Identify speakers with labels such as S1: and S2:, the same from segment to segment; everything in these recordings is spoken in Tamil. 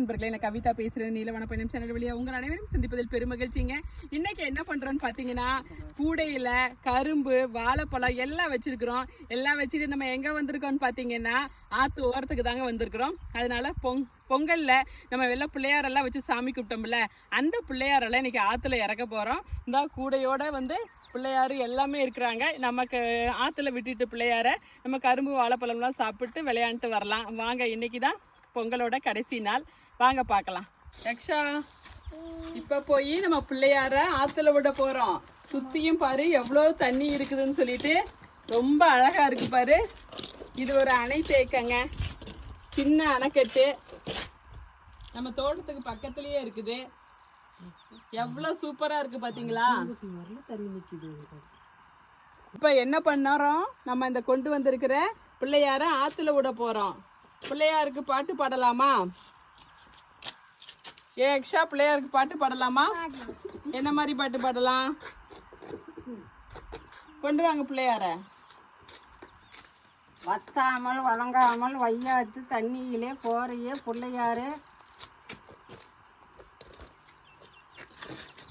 S1: நண்பர்களே நான் கவிதா பேசுறேன். நீலவன பயணம் சேனல் வழியா உங்கள் அனைவரும் சந்திப்பதில் பெருமகிழ்ச்சிங்க. இன்னைக்கு என்ன பண்றோம்னு பார்த்தீங்கன்னா கூடையில கரும்பு வாழைப்பழம் எல்லாம் வச்சிருக்கிறோம். எல்லாம் வச்சுட்டு நம்ம எங்க வந்திருக்கோம்னு பார்த்தீங்கன்னா ஆத்து ஓரத்துக்கு தாங்க வந்திருக்கிறோம். அதனால பொங் பொங்கல்ல நம்ம வெள்ள பிள்ளையாரெல்லாம் வச்சு சாமி கும்பிட்டோம்ல அந்த பிள்ளையாரெல்லாம் இன்னைக்கு ஆத்துல இறக்க போறோம். இந்த கூடையோட வந்து பிள்ளையார் எல்லாமே இருக்கிறாங்க. நமக்கு ஆற்றுல விட்டுட்டு பிள்ளையார நம்ம கரும்பு வாழைப்பழம்லாம் சாப்பிட்டு விளையாண்டுட்டு வரலாம். வாங்க இன்னைக்கு தான் பொங்கலோட கடைசி நாள். வாங்க பார்க்கலாம். யக்ஷா இப்போ போய் நம்ம பிள்ளையார ஆற்றுல விட போகிறோம் சுற்றியும் பாரு எவ்வளோ தண்ணி இருக்குதுன்னு சொல்லிட்டு ரொம்ப அழகாக இருக்கு பாரு. இது ஒரு அணை தேக்கங்க. சின்ன அணைக்கட்டு. நம்ம தோட்டத்துக்கு பக்கத்துலயே இருக்குது. எவ்வளவு சூப்பரா இருக்கு பாத்தீங்களா? இப்ப என்ன பண்ணறோம்? நம்ம இந்த கொண்டு வந்திருக்கிற பிள்ளையார ஆத்துல விட போறோம். பிள்ளையாருக்கு பாட்டு பாடலாமா? ஏ எக்ஷா பிள்ளையாருக்கு பாட்டு பாடலாமா? என்ன மாதிரி பாட்டு பாடலாம்? கொண்டு வாங்க பிள்ளையார.
S2: வத்தாமல் வதங்காமல் வையாத்து தண்ணியிலே போறையே பிள்ளையாரே.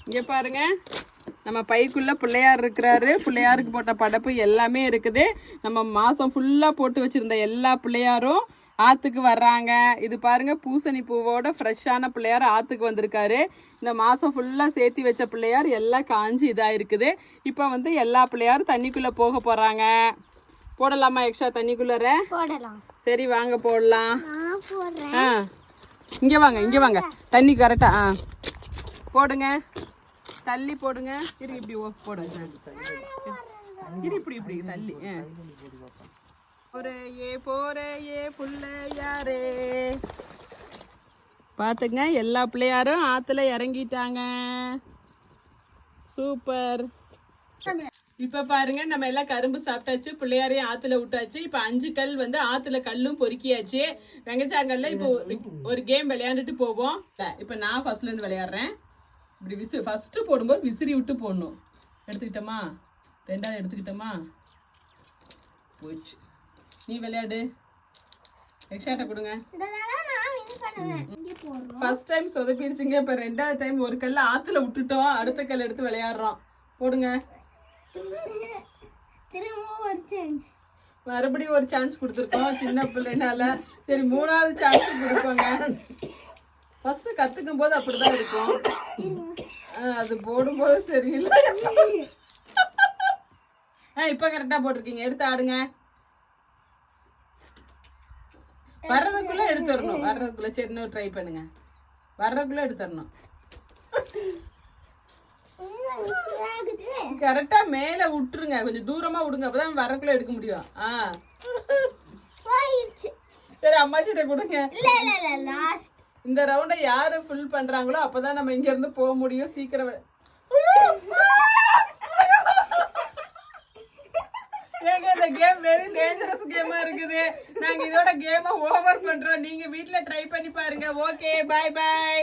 S1: இங்க பாருங்க. நம்ம பைக்குள்ள பிள்ளையார் இருக்கிறாரு. பிள்ளையாருக்கு போட்ட படப்பு எல்லாமே இருக்குது. நம்ம மாசம் ஃபுல்லா போட்டு வச்சிருந்த எல்லா பிள்ளையாரும் ஆத்துக்கு வர்றாங்க. இது பாருங்க பூசணி பூவோட ஃப்ரெஷ்ஷான பிள்ளையார் ஆத்துக்கு வந்திருக்காரு. இந்த மாசம் ஃபுல்லா சேர்த்தி வச்ச பிள்ளையார் எல்லாம் காஞ்சி இதா இருக்குது இப்போ வந்து எல்லா பிள்ளையாரும் தண்ணிக்குள்ள போக போறாங்க. போடலாமா எக்ஸ்ட்ரா தண்ணிக்குள்ளற
S3: போடலாம்.
S1: சரி வாங்க போடலாம். ஆ இங்கே வாங்க இங்கே வாங்க. தண்ணி கரெக்டா ஆ. போடுங்க. தள்ளி போடுங்க. இரு இப்படி போடுங்க இரு இப்படி இப்படி தள்ளி. ஆ. போறே ஏ ஏ பிள்ளையாரே. பார்த்துங்க எல்லா பிள்ளையாரும் ஆற்றுல இறங்கிட்டாங்க. சூப்பர். இப்ப பாருங்க நம்ம எல்லாம் கரும்பு சாப்பிட்டாச்சு பிள்ளையாரையும் ஆத்துல விட்டாச்சு. இப்ப அஞ்சு கல் வந்து ஆத்துல கல்லும் பொறுக்கியாச்சு. வெங்கச்சாங்கல்ல இப்போ ஒரு- ஒரு கேம் விளையாண்டுட்டு போவோம். இப்ப நான் ஃபர்ஸ்ட்ல இருந்து விளையாடுறேன். இப்படி விசி ஃபர்ஸ்ட் போடும்போது விசிறி விட்டு போடணும். எடுத்துக்கிட்டோமா? ரெண்டாவது எடுத்துக்கிட்டோமா? போயிடுச்சு நீ விளையாடு. எக்ஸ்ட்ராட்ட கொடுங்க. ஃபர்ஸ்ட் டைம் சொதப்பிடுச்சுங்க. இப்ப ரெண்டாவது டைம் ஒரு கல்ல ஆத்துல விட்டுட்டோம். அடுத்த கல் எடுத்து விளையாடுறோம். போடுங்க. மறுபடியும் ஒரு சான்ஸ் கொடுத்துருக்கோம். சின்ன பிள்ளைனால. சரி மூணாவது சான்ஸ் கொடுப்போங்க. ஃபர்ஸ்ட் கத்துக்கும் போது அப்படிதான் இருக்கும். அது போடும்போது சரியில்லை. ஆ இப்போ கரெக்டா போட்டிருக்கீங்க. எடுத்து ஆடுங்க. வர்றதுக்குள்ள எடுத்துடணும். வர்றதுக்குள்ள சரி இன்னும் ட்ரை பண்ணுங்க. வர்றதுக்குள்ள எடுத்துடணும். கரெக்டா மேல விட்டுருங்க. கொஞ்சம் தூரமா விடுங்க. அப்பதான் வரக்குள்ள எடுக்க முடியும். ஆ. சரி அம்மாச்சிட்ட கொடுங்க. இந்த ரவுண்டை யாரு ஃபுல் பண்றாங்களோ அப்பதான் நம்ம இங்க இருந்து போக முடியும். சீக்கிரம். ஏங்க இந்த கேம் வெரி டேஞ்சரஸ் கேமா இருக்குது. நாங்க இதோட கேமை ஓவர் பண்றோம். நீங்க வீட்ல ட்ரை பண்ணி பாருங்க. ஓகே பாய் பாய்